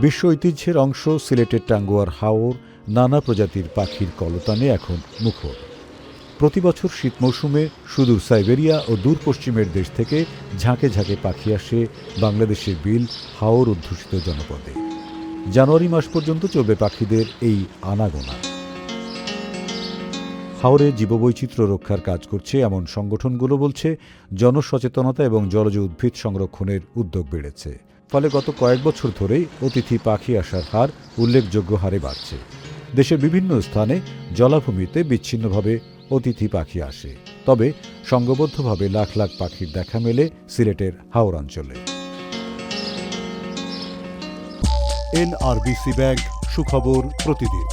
বিশ্ব ঐতিহ্যের অংশ, সিলেটের টাঙ্গুয়ার হাওর, নানা প্রজাতির পাখির কলতানে এখন মুখর। প্রতি বছর শীত মৌসুমে সুদূর সাইবেরিয়া ও দূর পশ্চিমের দেশ থেকে ঝাঁকে ঝাঁকে পাখি আসে বাংলাদেশের বিল হাওর অধ্যুষিত জনপদে। জানুয়ারি মাস পর্যন্ত চলবে পাখিদের এই আনাগোনা। হাওরে জীববৈচিত্র্য রক্ষার কাজ করছে এমন সংগঠনগুলো বলছে, জনসচেতনতা এবং জলজ উদ্ভিদ সংরক্ষণের উদ্যোগ বেড়েছে। ফলে গত কয়েক বছর ধরেই অতিথি পাখি আসার হার উল্লেখযোগ্য হারে বাড়ছে। দেশের বিভিন্ন স্থানে জলাভূমিতে বিচ্ছিন্নভাবে অতিথি পাখি আসে। তবে সংঘবদ্ধভাবে লাখ লাখ পাখির দেখা মেলে সিলেটের হাওর অঞ্চলে। এনআরবিসি ব্যাংক সুখবর প্রতিদিন।